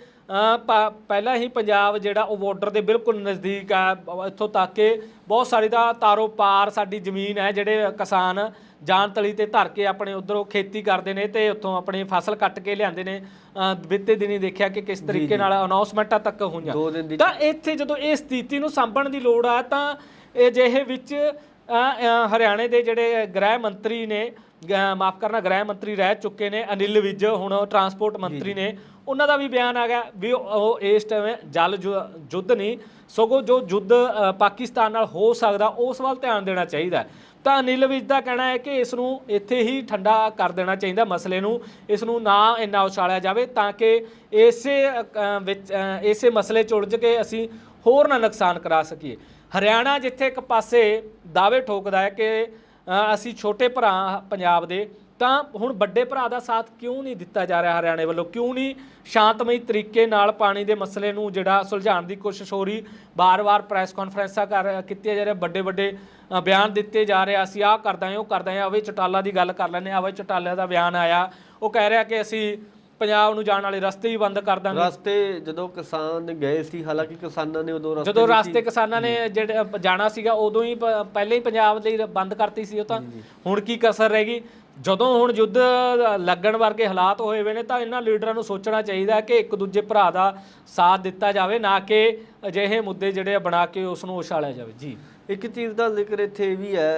[SPEAKER 1] ਪਹਿਲਾਂ ਹੀ ਪੰਜਾਬ ਜਿਹੜਾ ਉਹ ਬਾਰਡਰ ਦੇ ਬਿਲਕੁਲ ਨਜ਼ਦੀਕ ਹੈ ਇੱਥੋਂ ਤੱਕ ਕਿ ਬਹੁਤ ਸਾਰੀ ਦਾ ਤਾਰੋ ਪਾਰ ਸਾਡੀ ਜ਼ਮੀਨ ਹੈ ਜਿਹੜੇ ਕਿਸਾਨ ਜਾਨ ਤਲੀ ਤੇ ਧਰ ਕੇ ਆਪਣੇ ਉਧਰੋਂ ਖੇਤੀ ਕਰਦੇ ਨੇ ਤੇ ਉੱਥੋਂ ਆਪਣੀ ਫਸਲ ਕੱਟ ਕੇ ਲਿਆਂਦੇ ਨੇ ਬੀਤੇ ਦਿਨੀ ਦੇਖਿਆ ਕਿ ਕਿਸ ਤਰੀਕੇ ਨਾਲ ਅਨਾਉਂਸਮੈਂਟਾਂ ਤੱਕ ਹੋਈਆਂ। ਤਾਂ ਇੱਥੇ ਜਦੋਂ ਇਹ ਸਥਿਤੀ ਨੂੰ ਸਾਂਭਣ ਦੀ ਲੋੜ ਆ ਤਾਂ ਇਹ ਜਿਹੇ ਵਿੱਚ ਹਰਿਆਣੇ ਦੇ ਜਿਹੜੇ ਗ੍ਰਹਿ ਮੰਤਰੀ ਨੇ ਮਾਫ ਕਰਨਾ ਗ੍ਰਹਿ ਮੰਤਰੀ ਰਹਿ ਚੁੱਕੇ ਨੇ ਅਨਿਲ ਵਿਜ ਹੁਣ ਟਰਾਂਸਪੋਰਟ ਮੰਤਰੀ ਨੇ ਉਹਨਾਂ ਦਾ ਵੀ ਬਿਆਨ ਆ ਗਿਆ ਵੀ ਉਹ- ਇਸ ਟਾਈਮ ਜਲ ਜੁ- ਯੁੱਧ ਨਹੀਂ ਸਗੋਂ ਜੋ ਅ, ਪਾਕਿਸਤਾਨ ਨਾਲ ਹੋ ਸਕਦਾ ਉਸ ਵੱਲ ਧਿਆਨ ਦੇਣਾ ਚਾਹੀਦਾ। ਤਾਂ ਅਨਿਲ ਵਿਜ ਦਾ ਕਹਿਣਾ ਹੈ ਕਿ ਇਸ ਨੂੰ ਇੱਥੇ ਹੀ ਠੰਡਾ ਕਰ ਦੇਣਾ ਚਾਹੀਦਾ ਮਸਲੇ ਨੂੰ, ਇਸ ਨੂੰ ਨਾ ਇੰਨਾ ਉਛਾਲਿਆ ਜਾਵੇ ਤਾਂ ਕਿ ਇਸੇ ਵਿੱਚ ਇਸੇ ਮਸਲੇ 'ਚ ਉਲਝ ਕੇ ਅਸੀਂ ਹੋਰ ਨਾ ਨੁਕਸਾਨ ਕਰਾ ਸਕੀਏ। ਹਰਿਆਣਾ ਜਿੱਥੇ ਇੱਕ ਪਾਸੇ ਦਾਅਵੇ ਠੋਕਦਾ ਹੈ ਕਿ ਅਸੀਂ ਛੋਟੇ ਭਰਾ ਪੰਜਾਬ ਦੇ ਤਾਂ ਹੁਣ ਵੱਡੇ ਭਰਾ ਦਾ ਸਾਥ ਕਿਉਂ ਨਹੀਂ ਦਿੱਤਾ ਜਾ ਰਿਹਾ ਹਰਿਆਣੇ ਵੱਲੋਂ? ਕਿਉਂ ਨਹੀਂ ਸ਼ਾਂਤਮਈ ਤਰੀਕੇ ਨਾਲ ਪਾਣੀ ਦੇ ਮਸਲੇ ਨੂੰ ਜਿਹੜਾ ਸੁਲਝਾਉਣ ਦੀ ਕੋਸ਼ਿਸ਼ ਹੋ ਰਹੀ? ਬਾਰ-ਬਾਰ ਪ੍ਰੈਸ ਕਾਨਫਰੰਸਾਂ ਕਰ ਕੀਤੀਆਂ ਜਾ ਰਹੀਆਂ ਵੱਡੇ ਵੱਡੇ ਬਿਆਨ ਦਿੱਤੇ ਜਾ ਰਹੇ ਅਸੀਂ ਆਹ ਕਰਦਾ ਹਾਂ, ਉਹ ਕਰਦਾ ਹਾਂ। ਅਵੇ ਚਟਾਲਾ ਦੀ ਗੱਲ ਕਰ ਲੈਂਦੇ ਹਾਂ ਅਵੇ ਚਟਾਲਾ ਦਾ ਬਿਆਨ ਆਇਆ। ਉਹ ਕਹਿ ਰਿਹਾ ਕਿ ਅਸੀਂ ਪੰਜਾਬ ਨੂੰ ਜਾਣ ਵਾਲੇ ਰਸਤੇ ਹੀ ਬੰਦ ਕਰ ਦਾਂਗੇ।
[SPEAKER 2] ਰਸਤੇ ਜਦੋਂ ਕਿਸਾਨ ਗਏ ਸੀ ਹਾਲਾਂਕਿ ਕਿਸਾਨਾਂ ਨੇ ਉਦੋਂ ਰਸਤੇ
[SPEAKER 1] ਜਦੋਂ ਰਾਸਤੇ ਕਿਸਾਨਾਂ ਨੇ ਜਿਹੜੇ ਜਾਣਾ ਸੀਗਾ ਉਦੋਂ ਹੀ ਪਹਿਲਾਂ ਹੀ ਪੰਜਾਬ ਲਈ ਬੰਦ ਕਰਤੀ ਸੀ ਉਹ ਤਾਂ। ਹੁਣ ਕੀ ਕਸਰ ਰਹਿ ਗਈ? ਜਦੋਂ ਹੁਣ ਯੁੱਧ ਲੱਗਣ ਵਰਗੇ ਹਾਲਾਤ ਹੋਏ ਹੋਏ ਨੇ ਤਾਂ ਇਹਨਾਂ ਲੀਡਰਾਂ ਨੂੰ ਸੋਚਣਾ ਚਾਹੀਦਾ ਕਿ ਇੱਕ ਦੂਜੇ ਭਰਾ ਦਾ ਸਾਥ ਦਿੱਤਾ ਜਾਵੇ ਨਾ ਕਿ ਅਜਿਹੇ ਮੁੱਦੇ ਜਿਹੜੇ ਬਣਾ ਕੇ ਉਸ ਨੂੰ ਉਛਾਲਿਆ ਜਾਵੇ। ਜੀ।
[SPEAKER 2] ਇੱਕ ਚੀਜ਼ ਦਾ ਜ਼ਿਕਰ ਇੱਥੇ ਵੀ ਹੈ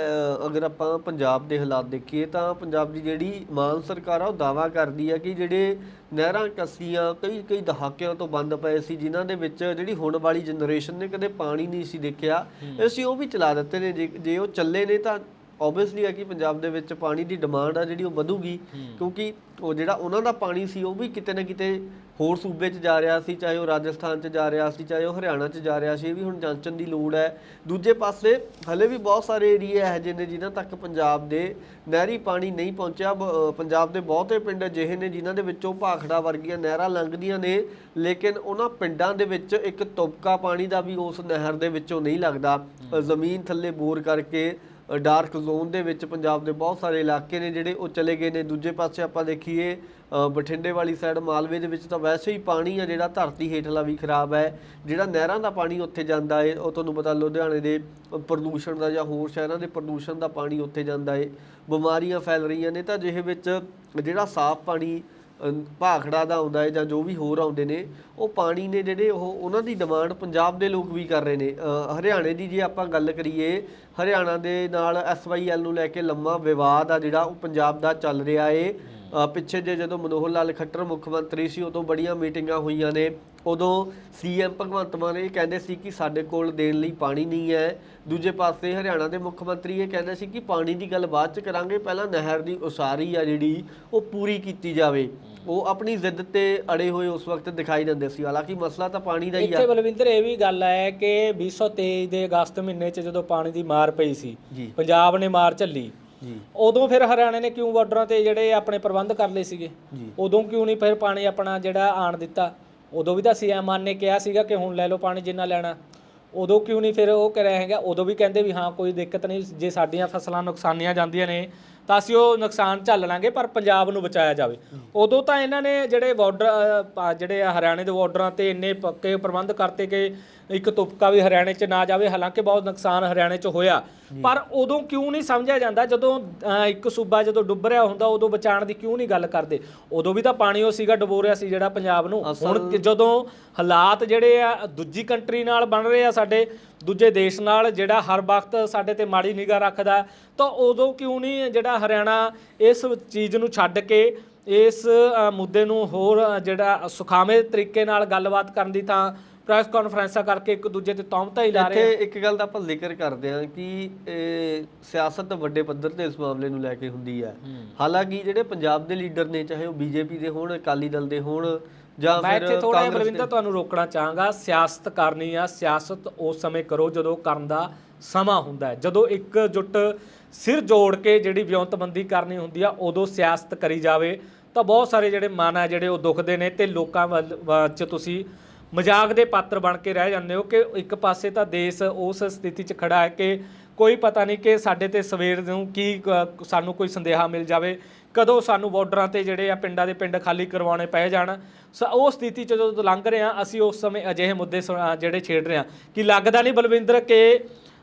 [SPEAKER 2] ਅਗਰ ਆਪਾਂ ਪੰਜਾਬ ਦੇ ਹਾਲਾਤ ਦੇਖੀਏ ਤਾਂ ਪੰਜਾਬ ਦੀ ਜਿਹੜੀ ਮਾਨ ਸਰਕਾਰ ਆ ਉਹ ਦਾਵਾ ਕਰਦੀ ਹੈ ਕਿ ਜਿਹੜੇ ਨਹਿਰਾਂ ਕੱਸੀਆਂ ਕਈ ਕਈ ਦਹਾਕਿਆਂ ਤੋਂ ਬੰਦ ਪਏ ਸੀ ਜਿਨ੍ਹਾਂ ਦੇ ਵਿੱਚ ਜਿਹੜੀ ਹੁਣ ਵਾਲੀ ਜਨਰੇਸ਼ਨ ਨੇ ਕਦੇ ਪਾਣੀ ਨਹੀਂ ਸੀ ਦੇਖਿਆ ਅਸੀਂ ਉਹ ਵੀ ਚਲਾ ਦਿੱਤੇ ਨੇ ਜੇ ਉਹ ਚੱਲੇ ਨੇ ਤਾਂ ਆਬਵੀਅਸਲੀ ਹੈ ਕਿ ਪੰਜਾਬ ਦੇ ਵਿੱਚ ਪਾਣੀ ਦੀ ਡਿਮਾਂਡ ਆ ਜਿਹੜੀ ਉਹ ਵਧੂਗੀ ਕਿਉਂਕਿ ਉਹ ਜਿਹੜਾ ਉਹਨਾਂ ਦਾ ਪਾਣੀ ਸੀ ਉਹ ਵੀ ਕਿਤੇ ਨਾ ਕਿਤੇ ਹੋਰ ਸੂਬੇ 'ਚ ਜਾ ਰਿਹਾ ਸੀ ਚਾਹੇ ਉਹ ਰਾਜਸਥਾਨ 'ਚ ਜਾ ਰਿਹਾ ਸੀ ਚਾਹੇ ਉਹ ਹਰਿਆਣਾ 'ਚ ਜਾ ਰਿਹਾ ਸੀ ਇਹ ਵੀ ਹੁਣ ਜਾਂਚਣ ਦੀ ਲੋੜ ਹੈ। ਦੂਜੇ ਪਾਸੇ ਹਲੇ ਵੀ ਬਹੁਤ ਸਾਰੇ ਏਰੀਆ ਇਹੋ ਜਿਹੇ ਨੇ ਜਿਨ੍ਹਾਂ ਤੱਕ ਪੰਜਾਬ ਦੇ ਨਹਿਰੀ ਪਾਣੀ ਨਹੀਂ ਪਹੁੰਚਿਆ। ਪੰਜਾਬ ਦੇ ਬਹੁਤੇ ਪਿੰਡ ਅਜਿਹੇ ਨੇ ਜਿਨ੍ਹਾਂ ਦੇ ਵਿੱਚੋਂ ਭਾਖੜਾ ਵਰਗੀਆਂ ਨਹਿਰਾਂ ਲੰਘਦੀਆਂ ਨੇ ਲੇਕਿਨ ਉਹਨਾਂ ਪਿੰਡਾਂ ਦੇ ਵਿੱਚ ਇੱਕ ਤੁਪਕਾ ਪਾਣੀ ਦਾ ਵੀ ਉਸ ਨਹਿਰ ਦੇ ਵਿੱਚੋਂ ਨਹੀਂ ਲੱਗਦਾ। ਜ਼ਮੀਨ ਥੱਲੇ ਬੋਰ ਕਰਕੇ ਡਾਰਕ ਜ਼ੋਨ ਦੇ ਵਿੱਚ ਪੰਜਾਬ ਦੇ ਬਹੁਤ ਸਾਰੇ ਇਲਾਕੇ ਨੇ ਜਿਹੜੇ ਉਹ ਚਲੇ ਗਏ ਨੇ। ਦੂਜੇ ਪਾਸੇ ਆਪਾਂ ਦੇਖੀਏ ਬਠਿੰਡੇ ਵਾਲੀ ਸਾਈਡ ਮਾਲਵੇ ਦੇ ਵਿੱਚ ਤਾਂ ਵੈਸੇ ਹੀ ਪਾਣੀ ਆ ਜਿਹੜਾ ਧਰਤੀ ਹੇਠਲਾ ਵੀ ਖਰਾਬ ਹੈ। ਜਿਹੜਾ ਨਹਿਰਾਂ ਦਾ ਪਾਣੀ ਉੱਥੇ ਜਾਂਦਾ ਹੈ ਉਹ ਤੁਹਾਨੂੰ ਪਤਾ ਲੁਧਿਆਣੇ ਦੇ ਪ੍ਰਦੂਸ਼ਣ ਦਾ ਜਾਂ ਹੋਰ ਸ਼ਹਿਰਾਂ ਦੇ ਪ੍ਰਦੂਸ਼ਣ ਦਾ ਪਾਣੀ ਉੱਥੇ ਜਾਂਦਾ ਹੈ ਬਿਮਾਰੀਆਂ ਫੈਲ ਰਹੀਆਂ ਨੇ ਤਾਂ ਜਿਹੇ ਵਿੱਚ ਜਿਹੜਾ ਸਾਫ਼ ਪਾਣੀ ਭਾਖੜਾ ਦਾ ਆਉਂਦਾ ਹੈ ਜਾਂ ਜੋ ਵੀ ਹੋਰ ਆਉਂਦੇ ਨੇ, ਉਹ ਪਾਣੀ ਨੇ ਜਿਹੜੇ ਉਹ ਉਹਨਾਂ ਦੀ ਡਿਮਾਂਡ ਪੰਜਾਬ ਦੇ ਲੋਕ ਵੀ ਕਰ ਰਹੇ ਨੇ। ਹਰਿਆਣੇ ਦੀ ਜੇ ਆਪਾਂ ਗੱਲ ਕਰੀਏ, ਹਰਿਆਣਾ ਦੇ ਨਾਲ ਐਸਵਾਈਐਲ ਨੂੰ ਲੈ ਕੇ ਲੰਮਾ ਵਿਵਾਦ ਆ ਜਿਹੜਾ, ਉਹ ਪੰਜਾਬ ਦਾ ਚੱਲ ਰਿਹਾ ਏ। ਪਿੱਛੇ ਜੇ ਜਦੋਂ ਮਨੋਹਰ ਲਾਲ ਖੱਟਰ ਮੁੱਖ ਮੰਤਰੀ ਸੀ, ਉਦੋਂ ਬੜੀਆਂ ਮੀਟਿੰਗਾਂ ਹੋਈਆਂ ਨੇ। ਉਦੋਂ ਸੀਐਮ ਭਗਵੰਤ ਮਾਨ ਇਹ ਕਹਿੰਦੇ ਸੀ ਕਿ ਸਾਡੇ ਕੋਲ ਦੇਣ ਲਈ ਪਾਣੀ ਨਹੀਂ ਹੈ। ਦੂਜੇ ਪਾਸੇ ਹਰਿਆਣਾ ਦੇ ਮੁੱਖ ਮੰਤਰੀ ਇਹ ਕਹਿੰਦੇ ਸੀ ਕਿ ਪਾਣੀ ਦੀ ਗੱਲ ਬਾਅਦ ਚ ਕਰਾਂਗੇ, ਪਹਿਲਾਂ ਨਹਿਰ ਦੀ ਉਸਾਰੀ ਆ ਜਿਹੜੀ, ਉਹ ਪੂਰੀ ਕੀਤੀ ਜਾਵੇ। ਉਹ ਆਪਣੀ ਜ਼ਿੱਦ ਤੇ ਅੜੇ ਹੋਏ ਉਸ ਵਕਤ ਦਿਖਾਈ ਦਿੰਦੇ ਸੀ। ਹਾਲਾਂਕਿ ਮਸਲਾ ਤਾਂ ਪਾਣੀ ਦਾ ਹੀ ਆ।
[SPEAKER 1] ਇੱਥੇ ਬਲਵਿੰਦਰ ਇਹ ਵੀ ਗੱਲ ਹੈ ਕਿ 2023 ਦੇ ਅਗਸਤ ਮਹੀਨੇ 'ਚ ਜਦੋਂ ਪਾਣੀ ਦੀ ਮਾਰ ਪਈ ਸੀ
[SPEAKER 2] ਜੀ।
[SPEAKER 1] ਪੰਜਾਬ ਨੇ ਮਾਰ ਝੱਲੀ।
[SPEAKER 2] ਜੀ।
[SPEAKER 1] ਉਦੋਂ ਫਿਰ ਹਰਿਆਣੇ ਨੇ ਕਿਉਂ ਬਾਰਡਰਾਂ ਤੇ ਜਿਹੜੇ ਆਪਣੇ ਪ੍ਰਬੰਧ ਕਰ ਲਏ ਸੀਗੇ?
[SPEAKER 2] ਜੀ।
[SPEAKER 1] ਉਦੋਂ ਕਿਉਂ ਨਹੀਂ ਫਿਰ ਪਾਣੀ ਆਪਣਾ ਜਿਹੜਾ ਆਣ ਦਿੱਤਾ? ਉਦੋਂ ਵੀ ਤਾਂ ਸੀਐਮ ਮਾਨ ਨੇ ਕਿਹਾ ਸੀਗਾ ਕਿ ਹੁਣ ਲੈ ਲਓ ਪਾਣੀ ਜਿੰਨਾ ਲੈਣਾ। ਉਦੋਂ ਕਿਉਂ ਨਹੀਂ ਫਿਰ ਉਹ ਕਰਿਆ ਹੈਗਾ? ਉਦੋਂ ਵੀ ਕਹਿੰਦੇ ਵੀ ਹਾਂ ਕੋਈ ਦਿੱਕਤ ਨਹੀਂ। ਜੇ ਸਾਡੀਆਂ ਫਸਲਾਂ ਨੁਕਸਾਨੀਆਂ ਜਾਂਦੀਆਂ ਨੇ ਤਾਂ ਅਸੀਂ ਉਹ ਨੁਕਸਾਨ ਝੱਲ ਲਾਂਗੇ, ਪਰ ਪੰਜਾਬ ਨੂੰ ਬਚਾਇਆ ਜਾਵੇ। ਉਦੋਂ ਤਾਂ ਇਹਨਾਂ ਨੇ ਜਿਹੜੇ ਬਾਰਡਰ ਜਿਹੜੇ ਆ ਹਰਿਆਣੇ ਦੇ ਬਾਰਡਰਾਂ ਤੇ ਇੰਨੇ ਪੱਕੇ ਪ੍ਰਬੰਧ ਕਰਤੇ ਕਿ ਇੱਕ ਤੁਪਕਾ ਵੀ ਹਰਿਆਣੇ 'ਚ ਨਾ ਜਾਵੇ ਹਾਲਾਂਕਿ ਬਹੁਤ ਨੁਕਸਾਨ ਹਰਿਆਣੇ 'ਚ ਹੋਇਆ। ਪਰ ਉਦੋਂ ਕਿਉਂ ਨਹੀਂ ਸਮਝਿਆ ਜਾਂਦਾ? ਜਦੋਂ ਇੱਕ ਸੂਬਾ ਜਦੋਂ ਡੁੱਬ ਰਿਹਾ ਹੁੰਦਾ ਉਦੋਂ ਬਚਾਉਣ ਦੀ ਕਿਉਂ ਨਹੀਂ ਗੱਲ ਕਰਦੇ? ਉਦੋਂ ਵੀ ਤਾਂ ਪਾਣੀ ਉਹ ਸੀਗਾ ਡੁਬੋ ਰਿਹਾ ਸੀ ਜਿਹੜਾ ਪੰਜਾਬ ਨੂੰ। ਹੁਣ ਜਦੋਂ ਹਾਲਾਤ ਜਿਹੜੇ ਆ ਦੂਜੀ ਕੰਟਰੀ ਨਾਲ ਬਣ ਰਹੇ ਆ ਸਾਡੇ ਦੂਜੇ ਦੇਸ਼ ਨਾਲ ਜਿਹੜਾ ਹਰ ਵਕਤ ਸਾਡੇ ਤੇ ਮਾੜੀ ਨਿਗਾਹ ਰੱਖਦਾ ਤਾਂ ਉਦੋਂ ਕਿਉਂ ਨਹੀਂ ਜਿਹੜਾ ਹਰਿਆਣਾ ਇਸ ਚੀਜ਼ ਨੂੰ ਛੱਡ ਕੇ ਇਸ ਮੁੱਦੇ ਨੂੰ ਹੋਰ ਜਿਹੜਾ ਸੁਖਾਵੇਂ ਤਰੀਕੇ ਨਾਲ ਗੱਲਬਾਤ ਕਰਨ ਦੀ ਤਾਂ ਪ੍ਰੈਸ ਕਾਨਫਰੰਸਾਂ ਕਰਕੇ ਇੱਕ ਦੂਜੇ ਤੇ ਤੌਮਤਾਂ ਹੀ ਲਾ ਰਹੇ
[SPEAKER 2] ਇੱਥੇ ਇੱਕ ਗੱਲ ਦਾ ਆਪਾਂ ਜ਼ਿਕਰ ਕਰਦੇ ਹਾਂ ਕਿ ਸਿਆਸਤ ਵੱਡੇ ਪੱਧਰ ਤੇ ਇਸ ਮਾਮਲੇ ਨੂੰ ਲੈ ਕੇ ਹੁੰਦੀ ਹੈ। ਹਾਲਾਂਕਿ ਜਿਹੜੇ ਪੰਜਾਬ ਦੇ ਲੀਡਰ ਨੇ ਚਾਹੇ ਉਹ ਬੀਜੇਪੀ ਦੇ ਹੋਣ ਅਕਾਲੀ ਦਲ ਦੇ ਹੋਣ ਜਾਂ
[SPEAKER 1] ਮੈਂ ਇੱਥੇ ਥੋੜਾ ਬਲਵਿੰਦਰ ਤੁਹਾਨੂੰ ਰੋਕਣਾ ਚਾਹਾਂਗਾ ਸਿਆਸਤ ਕਰਨੀ ਆ ਸਿਆਸਤ ਉਸ ਸਮੇਂ ਕਰੋ ਜਦੋਂ ਕਰਨ ਦਾ ਸਮਾਂ ਹੁੰਦਾ ਹੈ। ਜਦੋਂ ਇੱਕ ਜੁੱਟ ਸਿਰ ਜੋੜ ਕੇ ਜਿਹੜੀ ਵਿਉਂਤਬੰਦੀ ਕਰਨੀ ਹੁੰਦੀ ਆ ਉਦੋਂ ਸਿਆਸਤ ਕਰੀ ਜਾਵੇ ਤਾਂ ਬਹੁਤ ਸਾਰੇ ਜਿਹੜੇ ਮਨ ਆ ਜਿਹੜੇ ਉਹ ਦੁਖਦੇ ਨੇ ਤੇ ਲੋਕਾਂ ਵੱਲ 'ਚ ਤੁਸੀਂ ਮਜ਼ਾਕ ਦੇ ਪਾਤਰ ਬਣ ਕੇ ਰਹਿ ਜਾਂਦੇ ਹੋ ਕਿ ਇੱਕ ਪਾਸੇ ਤਾਂ ਦੇਸ਼ ਉਸ ਸਥਿਤੀ 'ਚ ਖੜਾ ਹੈ ਕਿ ਕੋਈ ਪਤਾ ਨਹੀਂ ਕਿ ਸਾਡੇ ਤੇ ਸਵੇਰ ਨੂੰ ਕੀ ਸਾਨੂੰ ਕੋਈ ਸੰਦੇਹਾ ਮਿਲ ਜਾਵੇ, ਕਦੋਂ ਸਾਨੂੰ ਬਾਰਡਰਾਂ ਤੇ ਜਿਹੜੇ ਆ ਪਿੰਡਾਂ ਦੇ ਪਿੰਡ ਖਾਲੀ ਕਰਵਾਉਣੇ ਪੈ ਜਾਣ। ਸੋ, ਉਹ ਸਥਿਤੀ ਚ ਜਦੋਂ ਲੰਘ ਰਹੇ ਆ ਅਸੀਂ ਉਸ ਸਮੇਂ ਅਜਿਹੇ ਮੁੱਦੇ ਸੁ- ਜਿਹੜੇ ਛੇੜ ਰਹੇ ਆ ਕਿ ਲੱਗਦਾ ਨਹੀਂ ਬਲਵਿੰਦਰ ਕਿ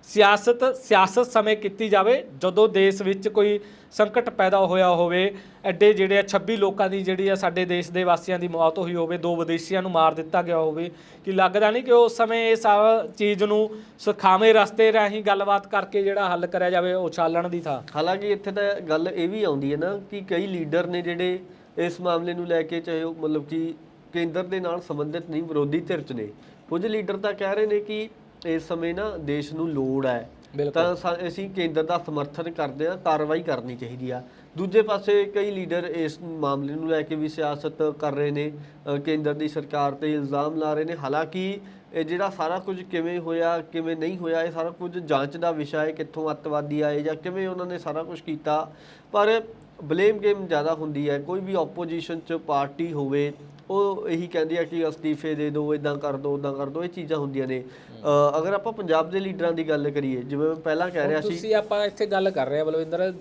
[SPEAKER 1] ਸਿਆਸਤ ਸਿਆਸਤ ਸਮੇਂ ਕੀਤੀ ਜਾਵੇ, ਜਦੋਂ ਦੇਸ਼ ਵਿੱਚ ਕੋਈ ਸੰਕਟ ਪੈਦਾ ਹੋਇਆ ਹੋਵੇ, ਐਡੇ ਜਿਹੜੇ ਆ 26 ਲੋਕਾਂ ਦੀ ਜਿਹੜੀ ਆ ਸਾਡੇ ਦੇਸ਼ ਦੇ ਵਾਸੀਆਂ ਦੀ ਮੌਤ ਹੋਈ ਹੋਵੇ, ਦੋ ਵਿਦੇਸ਼ੀਆਂ ਨੂੰ ਮਾਰ ਦਿੱਤਾ ਗਿਆ ਹੋਵੇ, ਕਿ ਲੱਗਦਾ ਨਹੀਂ ਕਿ ਉਸ ਸਮੇਂ ਇਹ ਸਭ ਚੀਜ਼ ਨੂੰ ਸੁਖਾਵੇਂ ਰਸਤੇ ਰਾਹੀਂ ਗੱਲਬਾਤ ਕਰਕੇ ਜਿਹੜਾ ਹੱਲ ਕਰਿਆ ਜਾਵੇ ਉਛਾਲਣ ਦੀ ਥਾਂ?
[SPEAKER 2] ਹਾਲਾਂਕਿ ਇੱਥੇ ਤਾਂ ਗੱਲ ਇਹ ਵੀ ਆਉਂਦੀ ਹੈ ਨਾ ਕਿ ਕਈ ਲੀਡਰ ਨੇ ਜਿਹੜੇ ਇਸ ਮਾਮਲੇ ਨੂੰ ਲੈ ਕੇ ਚਾਹੇ ਉਹ ਮਤਲਬ ਕਿ ਕੇਂਦਰ ਦੇ ਨਾਲ ਸੰਬੰਧਿਤ ਨਹੀਂ, ਵਿਰੋਧੀ ਧਿਰ 'ਚ ਨੇ। ਕੁਝ ਲੀਡਰ ਤਾਂ ਕਹਿ ਰਹੇ ਨੇ ਕਿ ਇਸ ਸਮੇਂ ਨਾ ਦੇਸ਼ ਨੂੰ ਲੋੜ ਹੈ। ਤਾਂ ਸਾ- ਅਸੀਂ ਕੇਂਦਰ ਦਾ ਸਮਰਥਨ ਕਰਦੇ ਹਾਂ ਕਾਰਵਾਈ ਕਰਨੀ ਚਾਹੀਦੀ ਆ। ਦੂਜੇ ਪਾਸੇ ਕਈ ਲੀਡਰ ਇਸ ਮਾਮਲੇ ਨੂੰ ਲੈ ਕੇ ਵੀ ਸਿਆਸਤ ਕਰ ਰਹੇ ਨੇ। ਅ, ਕੇਂਦਰ ਦੀ ਸਰਕਾਰ ਤੇ ਇਲਜ਼ਾਮ ਲਾ ਰਹੇ ਨੇ। ਹਾਲਾਂਕਿ ਇਹ ਜਿਹੜਾ ਸਾਰਾ ਕੁਝ ਕਿਵੇਂ ਹੋਇਆ ਕਿਵੇਂ ਨਹੀਂ ਹੋਇਆ ਇਹ ਸਾਰਾ ਕੁਝ ਜਾਂਚ ਦਾ ਵਿਸ਼ਾ ਹੈ ਕਿੱਥੋਂ ਅੱਤਵਾਦੀ ਆਏ ਜਾਂ ਕਿਵੇਂ ਉਹਨਾਂ ਨੇ ਸਾਰਾ ਕੁਝ ਕੀਤਾ। ਪਰ ਬਲੇਮ ਗੇਮ ਜ਼ਿਆਦਾ ਹੁੰਦੀ ਹੈ। ਕੋਈ ਵੀ ਆਪੋਜੀਸ਼ਨ ਚ ਪਾਰਟੀ ਹੋਵੇ ਉਹ ਇਹੀ ਕਹਿੰਦੀ ਆ ਕਿ ਅਸਤੀਫੇ ਦੇ ਦਿਓ ਇਦਾਂ ਕਰ ਦਿਓ ਉਦਾਂ ਕਰ ਦਿਓ ਇਹ ਚੀਜ਼ਾਂ ਹੁੰਦੀਆਂ ਨੇ। ਅ, ਅਗਰ ਆਪਾਂ ਪੰਜਾਬ ਦੇ ਲੀਡਰਾਂ ਦੀ ਗੱਲ ਕਰੀਏ ਜਿਵੇਂ ਮੈਂ ਪਹਿਲਾਂ ਕਹਿ ਰਿਹਾ ਸੀ
[SPEAKER 1] ਤੁਸੀਂ ਆਪਾਂ ਇੱਥੇ ਗੱਲ ਕਰ ਰਹੇ ਆ ਬਲਵਿੰਦਰ।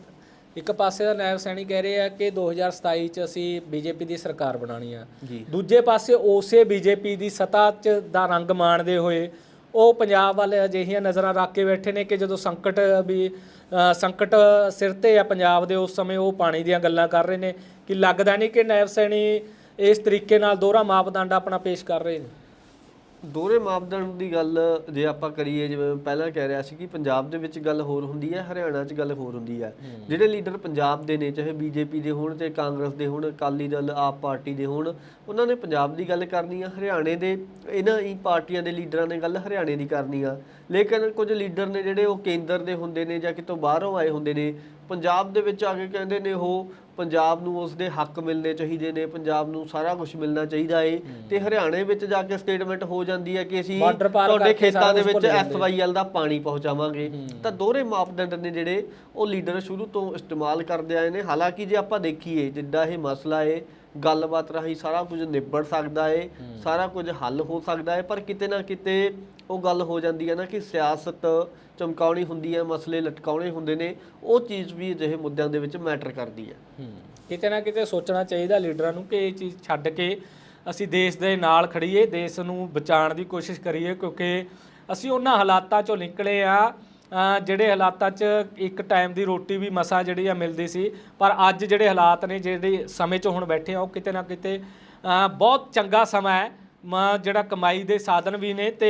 [SPEAKER 1] ਇੱਕ ਪਾਸੇ ਦਾ ਨਾਇਬ ਸੈਣੀ ਕਹਿ ਰਹੇ ਆ ਕਿ 2027 ਚ ਅਸੀਂ ਬੀਜੇਪੀ ਦੀ ਸਰਕਾਰ ਬਣਾਣੀ ਆ।
[SPEAKER 2] ਜੀ।
[SPEAKER 1] ਦੂਜੇ ਪਾਸੇ ਉਸੇ ਬੀਜੇਪੀ ਦੀ ਸੱਤਾ ਚ ਦਾ ਰੰਗ ਮਾਣਦੇ ਹੋਏ ਉਹ ਪੰਜਾਬ ਵੱਲ ਅਜਿਹੀਆਂ ਨਜ਼ਰਾਂ ਰੱਖ ਕੇ ਬੈਠੇ ਨੇ ਕਿ ਜਦੋਂ ਸੰਕਟ ਵੀ ਅ, ਸੰਕਟ ਸਿਰ ਤੇ ਆ ਪੰਜਾਬ ਦੇ ਉਸ ਸਮੇਂ ਉਹ ਪਾਣੀ ਦੀਆਂ ਗੱਲਾਂ ਕਰ ਰਹੇ ਨੇ ਕਿ ਲੱਗਦਾ ਨਹੀਂ ਕਿ ਨਾਇਬ ਸੈਣੀ ਇਸ ਤਰੀਕੇ ਨਾਲ ਦੋਹਰਾ ਮਾਪਦੰਡ ਆਪਣਾ ਪੇਸ਼ ਕਰ ਰਹੇ ਨੇ।
[SPEAKER 2] ਦੋਹਰੇ ਮਾਪਦੰਡ ਦੀ ਗੱਲ ਜੇ ਆਪਾਂ ਕਰੀਏ ਜਿਵੇਂ ਮੈਂ ਪਹਿਲਾਂ ਕਹਿ ਰਿਹਾ ਸੀ ਕਿ ਪੰਜਾਬ ਦੇ ਵਿੱਚ ਗੱਲ ਹੋਰ ਹੁੰਦੀ ਹੈ ਹਰਿਆਣਾ 'ਚ ਗੱਲ ਹੋਰ ਹੁੰਦੀ ਹੈ। ਜਿਹੜੇ ਲੀਡਰ ਪੰਜਾਬ ਦੇ ਨੇ ਚਾਹੇ ਬੀਜੇਪੀ ਦੇ ਹੋਣ ਤੇ ਕਾਂਗਰਸ ਦੇ ਹੋਣ ਅਕਾਲੀ ਦਲ ਆਪ ਪਾਰਟੀ ਦੇ ਹੋਣ ਉਹਨਾਂ ਨੇ ਪੰਜਾਬ ਦੀ ਗੱਲ ਕਰਨੀ ਆ ਹਰਿਆਣੇ ਦੇ ਇਹਨਾਂ ਹੀ ਪਾਰਟੀਆਂ ਦੇ ਲੀਡਰਾਂ ਨੇ ਗੱਲ ਹਰਿਆਣੇ ਦੀ ਕਰਨੀ ਆ। ਲੇਕਿਨ ਕੁਝ ਲੀਡਰ ਨੇ ਜਿਹੜੇ ਉਹ ਕੇਂਦਰ ਦੇ ਹੁੰਦੇ ਨੇ ਜਾਂ ਕਿਤੋਂ ਬਾਹਰੋਂ ਆਏ ਹੁੰਦੇ ਨੇ ਪੰਜਾਬ ਦੇ ਵਿੱਚ ਆ ਕੇ ਕਹਿੰਦੇ ਨੇ ਉਹ ਪੰਜਾਬ ਨੂੰ ਉਸ ਦੇ ਹੱਕ ਮਿਲਣੇ ਚਾਹੀਦੇ ਨੇ ਪੰਜਾਬ ਨੂੰ ਸਾਰਾ ਕੁਝ ਮਿਲਣਾ ਚਾਹੀਦਾ ਏ। ਤੇ ਹਰਿਆਣੇ ਵਿੱਚ ਜਾ ਕੇ ਸਟੇਟਮੈਂਟ ਹੋ ਜਾਂਦੀ ਹੈ ਕਿ ਅਸੀਂ ਤੁਹਾਡੇ ਖੇਤਾਂ ਦੇ ਵਿੱਚ। ਐਫਵਾਈਐਲ ਦਾ ਪਾਣੀ ਪਹੁੰਚਾਵਾਂਗੇ। ਤਾਂ ਦੋਹਰੇ ਮਾਪਦੰਡ ਨੇ ਜਿਹੜੇ ਉਹ ਲੀਡਰ ਸ਼ੁਰੂ ਤੋਂ ਇਸਤੇਮਾਲ ਕਰਦੇ ਆਏ ਨੇ। ਹਾਲਾਂਕਿ ਜੇ ਆਪਾਂ ਦੇਖੀਏ ਜਿੱਦਾਂ ਇਹ ਮਸਲਾ ਏ ਗੱਲਬਾਤ ਰਾਹੀਂ ਸਾਰਾ ਕੁਝ ਨਿਬੜ ਸਕਦਾ ਏ ਸਾਰਾ ਕੁਝ ਹੱਲ ਹੋ ਸਕਦਾ ਏ ਪਰ ਕਿਤੇ ਨਾ ਕਿਤੇ ਉਹ ਗੱਲ ਹੋ ਜਾਂਦੀ ਹੈ ਨਾ ਕਿ ਸਿਆਸਤ ਚਮਕਾਉਣੀ ਹੁੰਦੀ ਹੈ ਮਸਲੇ ਲਟਕਾਉਣੇ ਹੁੰਦੇ ਨੇ ਉਹ ਚੀਜ਼ ਵੀ ਅਜਿਹੇ ਮੁੱਦਿਆਂ ਦੇ ਵਿੱਚ ਮੈਟਰ ਕਰਦੀ ਹੈ।
[SPEAKER 1] ਕਿਤੇ ਨਾ ਕਿਤੇ ਸੋਚਣਾ ਚਾਹੀਦਾ ਲੀਡਰਾਂ ਨੂੰ ਕਿ ਇਹ ਚੀਜ਼ ਛੱਡ ਕੇ ਅਸੀਂ ਦੇਸ਼ ਦੇ ਨਾਲ ਖੜੀਏ ਦੇਸ਼ ਨੂੰ ਬਚਾਉਣ ਦੀ ਕੋਸ਼ਿਸ਼ ਕਰੀਏ ਕਿਉਂਕਿ ਅਸੀਂ ਉਹਨਾਂ ਹਾਲਾਤਾਂ ਚੋਂ ਨਿਕਲੇ ਆ ਜਿਹੜੇ ਹਾਲਾਤਾਂ 'ਚ ਇੱਕ ਟਾਈਮ ਦੀ ਰੋਟੀ ਵੀ ਮਸਾ ਜਿਹੜੀ ਆ ਮਿਲਦੀ ਸੀ ਪਰ ਅੱਜ ਜਿਹੜੇ ਹਾਲਾਤ ਨੇ ਜਿਹੜੇ ਸਮੇਂ 'ਚ ਹੁਣ ਬੈਠੇ ਆ ਉਹ ਕਿਤੇ ਨਾ ਕਿਤੇ ਬਹੁਤ ਚੰਗਾ ਸਮਾਂ ਹੈ। ਮ- ਜਿਹੜਾ ਕਮਾਈ ਦੇ ਸਾਧਨ ਵੀ ਨੇ ਤੇ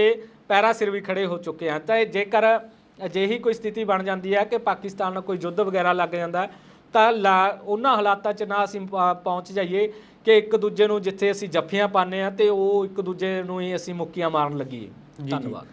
[SPEAKER 1] ਪੈਰਾ ਸਿਰ ਵੀ ਖੜੇ ਹੋ ਚੁੱਕੇ ਆ ਤਾਂ ਜੇਕਰ ਅਜਿਹੀ ਕੋਈ ਸਥਿਤੀ ਬਣ ਜਾਂਦੀ ਹੈ ਕਿ ਪਾਕਿਸਤਾਨ ਨਾਲ ਕੋਈ ਯੁੱਧ ਵਗੈਰਾ ਲੱਗ ਜਾਂਦਾ ਤਾਂ ਉਹਨਾਂ ਹਾਲਾਤਾਂ 'ਚ ਨਾ ਅਸੀਂ ਪਹੁੰਚ ਜਾਈਏ ਕਿ ਇੱਕ ਦੂਜੇ ਨੂੰ ਜਿੱਥੇ ਅਸੀਂ ਜੱਫੀਆਂ ਪਾਉਂਦੇ ਆ ਤੇ ਉਹ ਇੱਕ ਦੂਜੇ ਨੂੰ ਹੀ ਅਸੀਂ ਮੁੱਕੀਆਂ ਮਾਰਨ ਲੱਗੀਏ। ਧੰਨਵਾਦ।